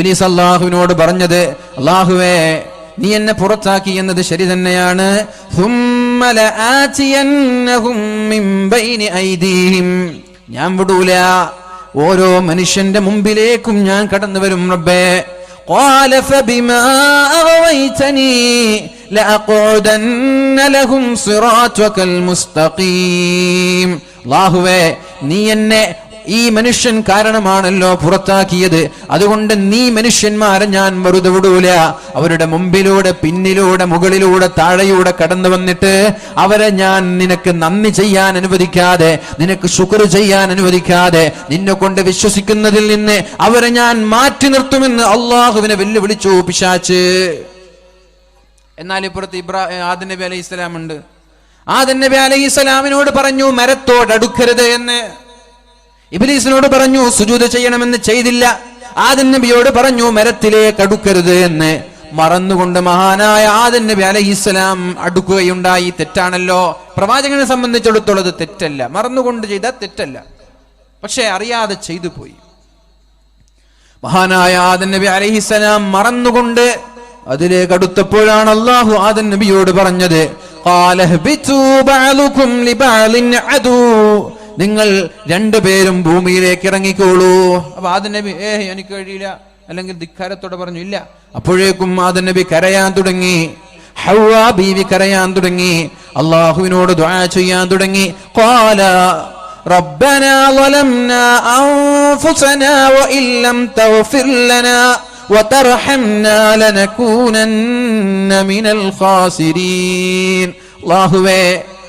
ഇബ്ലീസ് അള്ളാഹുവിനോട് പറഞ്ഞത് അള്ളാഹുവേ നീ എന്നെ പുറത്താക്കി എന്നത് ശരി തന്നെയാണ് ثم لآتينهم من بين أيديهم. ഞാൻ വിടൂല ഓരോ മനുഷ്യന്റെ മുമ്പിലേക്കും ഞാൻ കടന്നു വരും റബ്ബേ قال فبما أغويتني لأقعدن لهم صراطك المستقيم അള്ളാഹുവേ നീ എന്നെ ഈ മനുഷ്യൻ കാരണമാണല്ലോ പുറത്താക്കിയത്. അതുകൊണ്ട് നീ മനുഷ്യന്മാരെ ഞാൻ വെറുതെ വിടൂല. അവരുടെ മുമ്പിലൂടെ പിന്നിലൂടെ മുകളിലൂടെ താഴെയൂടെ കടന്നു വന്നിട്ട് അവരെ ഞാൻ നിനക്ക് നന്ദി ചെയ്യാൻ അനുവദിക്കാതെ നിനക്ക് ശുക്ർ ചെയ്യാൻ അനുവദിക്കാതെ നിന്നെ കൊണ്ട് വിശ്വസിക്കുന്നതിൽ നിന്ന് അവരെ ഞാൻ മാറ്റി നിർത്തുമെന്ന് അള്ളാഹുവിനെ വെല്ലുവിളിച്ചു പിശാച്ച്. എന്നാൽ ഇപ്പുറത്ത് ഇബ്രാ ആദൻ നബി അലൈഹി ഇസ്ലാം ഉണ്ട് നബി അലൈഹി ഇസ്ലാമിനോട് പറഞ്ഞു മരത്തോടടുക്കരുത് എന്ന്. ഇബ്ലീസിനോട് പറഞ്ഞു സുജൂദ് ചെയ്യണമെന്ന് ചെയ്തില്ല. ആദൻ നബിയോട് പറഞ്ഞു മരത്തിലേക്ക് അടുക്കരുത് എന്ന്. മറന്നുകൊണ്ട് മഹാനായ ആദൻ നബി അലഹിസ്സലാം അടുക്കുകയുണ്ടായി. തെറ്റാണല്ലോ. പ്രവാചകനെ സംബന്ധിച്ചിടത്തോളം തെറ്റല്ല. മറന്നുകൊണ്ട് ചെയ്ത തെറ്റല്ല. പക്ഷെ അറിയാതെ ചെയ്തു പോയി. മഹാനായ ആദൻ നബി അലഹിസ്സലാം മറന്നുകൊണ്ട് അതിലേക്ക് അടുത്തപ്പോഴാണ് അള്ളാഹു ആദൻ നബിയോട് പറഞ്ഞത് "ഖാല ഇഹ്ബിതു ബഅലുകും ലിബഅലിൻ അദൂ." നിങ്ങൾ രണ്ടുപേരും ഭൂമിയിലേക്ക് ഇറങ്ങിക്കോളൂ അപ്പൊ ആദൻ നബി ഏ എനിക്ക് കഴിയില്ല അല്ലെങ്കിൽ ധിക്കാരത്തോടെ പറഞ്ഞു ഇല്ല അപ്പോഴേക്കും ആദൻ നബി കരയാൻ തുടങ്ങി ഹവ്വാ ബീവി കരയാൻ തുടങ്ങി അള്ളാഹുവിനോട് ദുആ ചെയ്യാൻ തുടങ്ങി ഖാല ربنا ظلمنا أنفسنا وإن لم تغفر لنا وترحمنا لنكونن من الخاسرين അള്ളാഹുവേ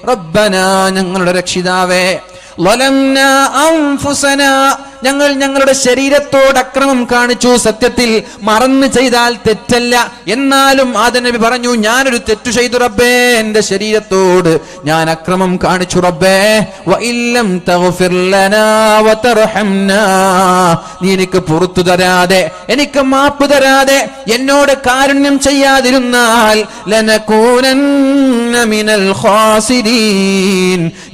റബ്ബന ഞങ്ങളുടെ രക്ഷിതാവേ ظلمنا أنفسنا ഞങ്ങൾ ഞങ്ങളുടെ ശരീരത്തോട് അക്രമം കാണിച്ചു. സത്യത്തിൽ മറന്നു ചെയ്താൽ തെറ്റല്ല. എന്നാലും ആദനബി പറഞ്ഞു ഞാനൊരു തെറ്റു ചെയ്തു റബ്ബേ. എന്റെ ശരീരത്തോട് ഞാൻ അക്രമം കാണിച്ചു റബ്ബേ. നീ എനിക്ക് പുറത്തു തരാതെ എനിക്ക് മാപ്പ് തരാതെ എന്നോട് കാരുണ്യം ചെയ്യാതിരുന്നാൽ മിനൽ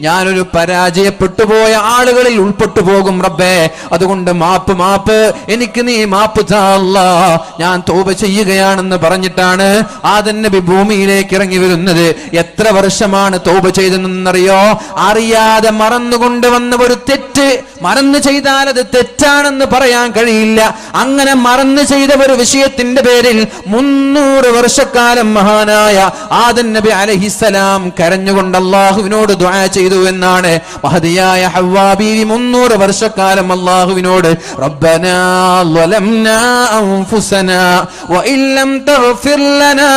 ഞാനൊരു പരാജയപ്പെട്ടു പോയ ആളുകളിൽ ഉൾപ്പെട്ടു പോകും റബ്ബേ. അതുകൊണ്ട് മാപ്പ് മാപ്പ്. എനിക്ക് നീ മാപ്പ് താ അല്ലാ ഞാൻ തോപ ചെയ്യുകയാണെന്ന് പറഞ്ഞിട്ടാണ് ആദൻ നബി ഭൂമിയിലേക്ക് ഇറങ്ങി വരുന്നത്. എത്ര വർഷമാണ് തോപ ചെയ്തതെന്നറിയോ? അറിയാതെ മറന്നുകൊണ്ട് വന്ന ഒരു തെറ്റ്. മറന്നു ചെയ്താൽ അത് തെറ്റാണെന്ന് പറയാൻ കഴിയില്ല. അങ്ങനെ മറന്നു ചെയ്ത ഒരു വിഷയത്തിന്റെ പേരിൽ മുന്നൂറ് വർഷക്കാലം മഹാനായ ആദൻ നബി അലഹിസലാം കരഞ്ഞുകൊണ്ട് അള്ളാഹുവിനോട് ദ്വാ ചെയ്തു എന്നാണ് മഹതിയായ ഹവാബീവി ബീവി മുന്നൂറ് വർഷക്കാലം അള്ളാഹുവിനോട് റബ്ബനാ ظلمنا أنفسنا وإن لم تغفر لنا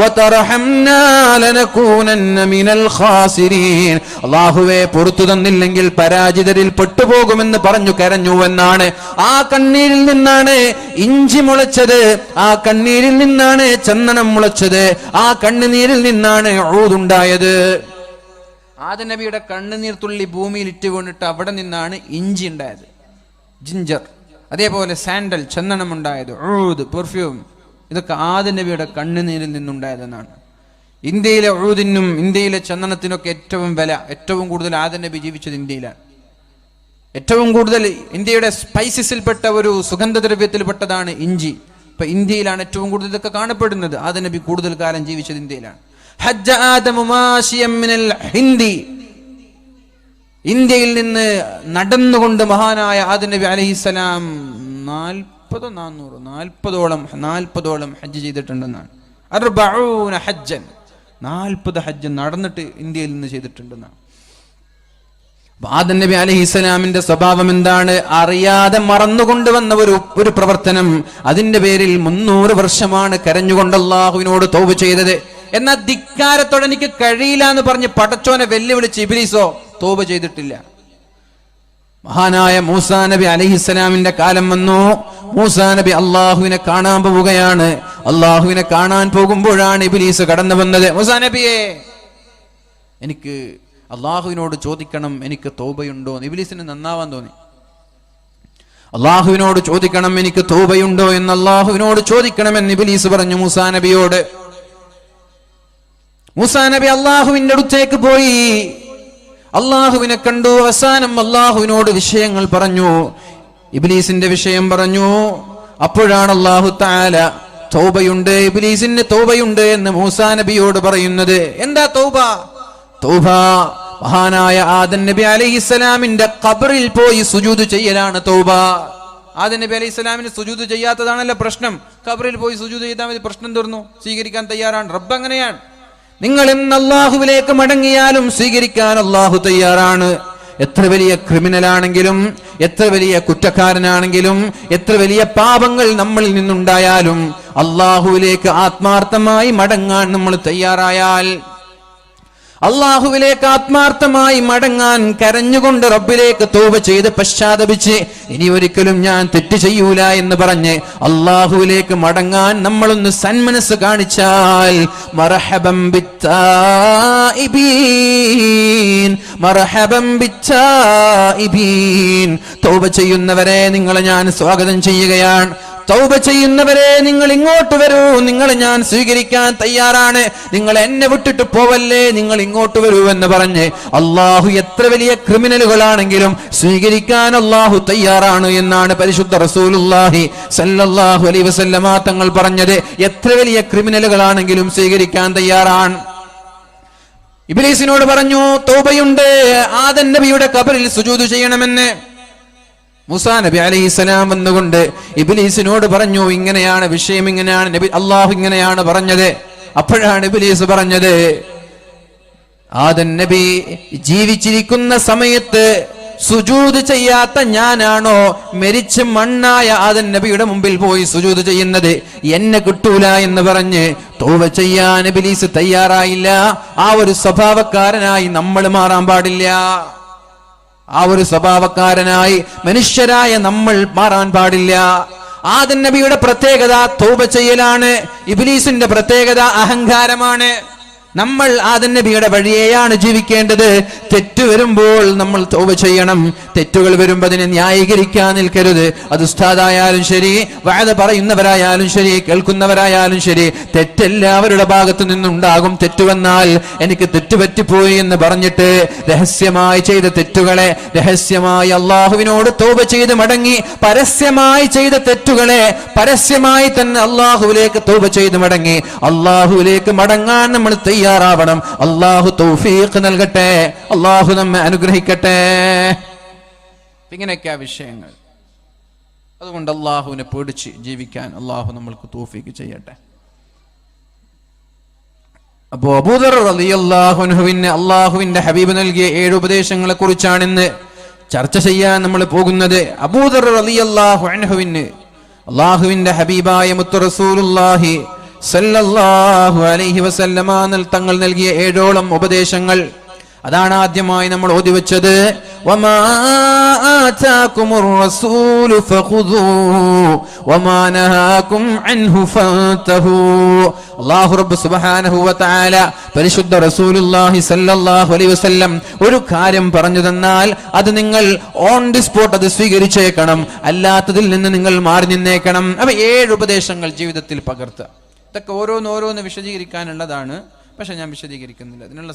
وترحمنا لنكونن من الخاسرين അള്ളാഹുവെ പുറത്തു തന്നില്ലെങ്കിൽ പരാജിതരിൽ പെട്ടുപോകുമെന്ന് പറഞ്ഞു കരഞ്ഞു എന്നാണ് ആ കണ്ണീരിൽ നിന്നാണ് ഇഞ്ചി മുളച്ചത് ആ കണ്ണീരിൽ നിന്നാണ് ചന്ദനം മുളച്ചത് ആ കണ്ണുനീരിൽ നിന്നാണ് ഊതുണ്ടായത് ആദ്യ നബിയുടെ കണ്ണുനീർ തുള്ളി ഭൂമിയിൽ ഇറ്റ് അവിടെ നിന്നാണ് ഇഞ്ചി ഉണ്ടായത്. ജിഞ്ചർ. അതേപോലെ സാൻഡൽ ചന്ദനം ഉണ്ടായത് ഊത് പെർഫ്യൂം. ഇതൊക്കെ ആദ നബിയുടെ കണ്ണുനീരിൽ നിന്നുണ്ടായതെന്നാണ്. ഇന്ത്യയിലെ ഊതിനും ഇന്ത്യയിലെ ചന്ദനത്തിനൊക്കെ ഏറ്റവും വില ഏറ്റവും കൂടുതൽ ആദ നബി ജീവിച്ചത് ഇന്ത്യയിലാണ്. ഏറ്റവും കൂടുതൽ ഇന്ത്യയുടെ സ്പൈസസിൽപ്പെട്ട ഒരു സുഗന്ധദ്രവ്യത്തിൽപ്പെട്ടതാണ് ഇഞ്ചി. ഇപ്പൊ ഇന്ത്യയിലാണ് ഏറ്റവും കൂടുതൽ ഇതൊക്കെ കാണപ്പെടുന്നത്. ആദ നബി കൂടുതൽ കാലം ജീവിച്ചത് ഇന്ത്യയിലാണ്. ഹജ്ജ ആദമു മാശിയം മിനൽ ഹിന്ദി. ഇന്ത്യയിൽ നിന്ന് നടന്നുകൊണ്ട് മഹാനായ ആദ നബി അലഹിസലാം നാൽപ്പതോ നാന്നൂറ് നാൽപ്പതോളം നാൽപ്പതോളം ഹജ്ജ് ചെയ്തിട്ടുണ്ടെന്നാണ്. അർബഊന ഹജ്ജൻ. നാൽപ്പത് ഹജ്ജ് നടന്നിട്ട് ഇന്ത്യയിൽ നിന്ന് ചെയ്തിട്ടുണ്ടെന്നാണ്. ആദൻ നബി അലൈഹി ഇസ്ലാമിന്റെ സ്വഭാവം എന്താണ്? അറിയാതെ മറന്നുകൊണ്ടുവന്ന ഒരു ഒരു പ്രവർത്തനം. അതിന്റെ പേരിൽ മുന്നൂറ് വർഷമാണ് കരഞ്ഞുകൊണ്ട് അള്ളാഹുവിനോട് തോവ് ചെയ്തത്. എന്നാൽ ധിക്കാരത്തോടെ എനിക്ക് കഴിയില്ല എന്ന് പറഞ്ഞ് പടച്ചോനെ വെല്ലുവിളിച്ച് ഇബിലീസോ തോവ് ചെയ്തിട്ടില്ല. മഹാനായ മൂസാ നബി അലഹിസ്സലാമിന്റെ കാലം വന്നു. മൂസാ നബി അള്ളാഹുവിനെ കാണാൻ പോവുകയാണ്. അള്ളാഹുവിനെ കാണാൻ പോകുമ്പോഴാണ് ഇബിലീസ് കടന്നു വന്നത്. മൂസാ നബിയെ എനിക്ക് അള്ളാഹുവിനോട് ചോദിക്കണം എനിക്ക് തോബയുണ്ടോ എന്ന്. ഇബിലീസിന് നന്നാവാൻ തോന്നി. അള്ളാഹുവിനോട് ചോദിക്കണം എനിക്ക് തോബയുണ്ടോ എന്ന് അള്ളാഹുവിനോട് ചോദിക്കണമെന്ന് ഇബിലീസ് പറഞ്ഞു മൂസാ നബിയോട്. മൂസാ നബി അള്ളാഹുവിന്റെ അടുത്തേക്ക് പോയി. അള്ളാഹുവിനെ കണ്ടു. അവസാനം അള്ളാഹുവിനോട് വിഷയങ്ങൾ പറഞ്ഞു. ഇബ്ലീസിന്റെ വിഷയം പറഞ്ഞു. അപ്പോഴാണ് അള്ളാഹു താല തൗബയുണ്ട് ഇബ്ലീസിന് തൗബയുണ്ട് എന്ന് മൂസാ നബിയോട് പറയുന്നത്. എന്താ തൗബ? തൗബ മഹാനായ ആദൻ നബി അലൈഹിസ്സലാമിന്റെ ഖബറിൽ പോയി സുജൂത് ചെയ്യലാണ് തൗബ. ആദൻ നബി അലൈഹി സ്വലാമിന് സുജൂത് ചെയ്യാത്തതാണല്ലോ പ്രശ്നം. കബറിൽ പോയി സുജൂത് ചെയ്താൽ മതി പ്രശ്നം തീർന്നു. സ്വീകരിക്കാൻ തയ്യാറാണ്. റബ്ബ് അങ്ങനെയാണ്. നിങ്ങൾ ഇന്ന് അള്ളാഹുവിലേക്ക് മടങ്ങിയാലും സ്വീകരിക്കാൻ അള്ളാഹു തയ്യാറാണ്. എത്ര വലിയ ക്രിമിനൽ ആണെങ്കിലും എത്ര വലിയ കുറ്റക്കാരനാണെങ്കിലും എത്ര വലിയ പാപങ്ങൾ നമ്മളിൽ നിന്നുണ്ടായാലും അള്ളാഹുവിലേക്ക് ആത്മാർത്ഥമായി മടങ്ങാൻ നമ്മൾ തയ്യാറായാൽ അള്ളാഹുവിലേക്ക് ആത്മാർത്ഥമായി മടങ്ങാൻ കരഞ്ഞുകൊണ്ട് റബ്ബിലേക്ക് തോപ ചെയ്ത് പശ്ചാത്തപിച്ച് ഇനി ഒരിക്കലും ഞാൻ തെറ്റ് ചെയ്യൂല എന്ന് പറഞ്ഞ് അള്ളാഹുവിലേക്ക് മടങ്ങാൻ നമ്മളൊന്ന് സന്മനസ് കാണിച്ചാൽ മറഹബം മറഹബം തൗബ ചെയ്യുന്നവരെ നിങ്ങളെ ഞാൻ സ്വാഗതം ചെയ്യുകയാണ്. തൗബ ചെയ്യുന്നവരെ നിങ്ങൾ ഇങ്ങോട്ട് വരൂ. നിങ്ങളെ ഞാൻ സ്വീകരിക്കാൻ തയ്യാറാണ്. നിങ്ങൾ എന്നെ വിട്ടിട്ട് പോവല്ലേ? നിങ്ങൾ ഇങ്ങോട്ട് വരൂ എന്ന് പറഞ്ഞ് അള്ളാഹു എത്ര വലിയ ക്രിമിനലുകളാണെങ്കിലും സ്വീകരിക്കാൻ അള്ളാഹു തയ്യാറാണ് എന്നാണ് പരിശുദ്ധ റസൂലുല്ലാഹി സല്ലല്ലാഹു അലൈ വസല്ലമ തങ്ങൾ പറഞ്ഞത്. എത്ര വലിയ ക്രിമിനലുകളാണെങ്കിലും സ്വീകരിക്കാൻ തയ്യാറാണ്. ഇബ്ലീസിനോട് പറഞ്ഞു തൗബയുണ്ട്. ആദൻ നബിയുടെ കബറിൽ സുജൂദ് ചെയ്യണമെന്ന്. മുസാ നബി അലൈഹി സ്വലാം വന്നുകൊണ്ട് ഇബിലീസിനോട് പറഞ്ഞു ഇങ്ങനെയാണ് വിഷയം ഇങ്ങനെയാണ് നബി അള്ളാഹു ഇങ്ങനെയാണ് പറഞ്ഞത്. അപ്പോഴാണ് ഇബിലീസ് പറഞ്ഞത് ആദൻ നബി ജീവിച്ചിരിക്കുന്ന സമയത്ത് സുജൂത് ചെയ്യാത്ത ഞാനാണോ മരിച്ച് മണ്ണായ ആദൻ നബിയുടെ മുമ്പിൽ പോയി സുജൂത് ചെയ്യുന്നത്? എന്നെ കിട്ടൂല എന്ന് പറഞ്ഞ് തോവ ചെയ്യാൻ ബിലീസ് തയ്യാറായില്ല. ആ ഒരു സ്വഭാവക്കാരനായി നമ്മൾ മാറാൻ പാടില്ല. ആ ഒരു സ്വഭാവക്കാരനായി മനുഷ്യരായ നമ്മൾ മാറാൻ പാടില്ല. ആദൻ നബിയുടെ പ്രത്യേകത തോപ ചെയ്യലാണ്. ഇബിലീസിന്റെ പ്രത്യേകത അഹങ്കാരമാണ്. നമ്മൾ ആദൻ നബിയുടെ വഴിയെയാണ് ജീവിക്കേണ്ടത്. തെറ്റ് വരുമ്പോൾ നമ്മൾ തോവ ചെയ്യണം. തെറ്റുകൾ വരുമ്പോൾ അതിനെ ന്യായീകരിക്കാൻ നിൽക്കരുത്. അത് ഉസ്താദായാലും ശരി വാഴ പറയുന്നവരായാലും ശരി കേൾക്കുന്നവരായാലും ശരി തെറ്റെല്ലാവരുടെ ഭാഗത്തു നിന്നുണ്ടാകും. തെറ്റുവന്നാൽ എനിക്ക് തെറ്റുപറ്റിപ്പോയി എന്ന് പറഞ്ഞിട്ട് രഹസ്യമായി ചെയ്ത തെറ്റുകളെ രഹസ്യമായി അള്ളാഹുവിനോട് തോപ ചെയ്ത് മടങ്ങി പരസ്യമായി ചെയ്ത തെറ്റുകളെ പരസ്യമായി തന്നെ അള്ളാഹുവിലേക്ക് തോപ ചെയ്ത് മടങ്ങി. അള്ളാഹുവിലേക്ക് മടങ്ങാൻ നമ്മൾ തയ്യാറാവണം. അള്ളാഹു തൗഫീഖ് നൽകട്ടെ. അള്ളാഹു നമ്മെ അനുഗ്രഹിക്കട്ടെ. ഇങ്ങനെയൊക്കെയാ വിഷയങ്ങൾ. അതുകൊണ്ട് അള്ളാഹുവിനെ പേടിച്ച് ജീവിക്കാൻ അള്ളാഹു നമ്മൾക്ക് തൗഫീഖ് ചെയ്യട്ടെ. അപ്പോ അബൂദർ റളിയല്ലാഹുവിന് അള്ളാഹുവിന്റെ ഹബീബ് നൽകിയ ഏഴ് ഉപദേശങ്ങളെ കുറിച്ചാണ് ഇന്ന് ചർച്ച ചെയ്യാൻ നമ്മൾ പോകുന്നത്. അബൂദർ റളിയല്ലാഹു അൻഹുവിന് അള്ളാഹുവിന്റെ ഹബീബായ മുത്തു റസൂലുള്ളാഹി സല്ലല്ലാഹു അലൈഹി വസല്ലമ തങ്ങൾ നൽകിയ ഏഴോളം ഉപദേശങ്ങൾ. അതാണ് ആദ്യമായി നമ്മൾ ഓതി വെച്ചത്. പരിശുദ്ധ റസൂലുള്ളാഹി സല്ലല്ലാഹു അലൈഹി വസല്ലം ഒരു കാര്യം പറഞ്ഞു തന്നാൽ അത് നിങ്ങൾ ഓൺ ദി സ്പോട്ട് അത് സ്വീകരിച്ചേക്കണം. അല്ലാത്തതിൽ നിന്ന് നിങ്ങൾ മാറി നിന്നേക്കണം. അപ്പൊ ഏഴ് ഉപദേശങ്ങൾ ജീവിതത്തിൽ പകർത്തുക. ഇതൊക്കെ ഓരോന്നോരോന്ന് വിശദീകരിക്കാനുള്ളതാണ്. പക്ഷെ ഞാൻ വിശദീകരിക്കുന്നില്ല. അതിനുള്ള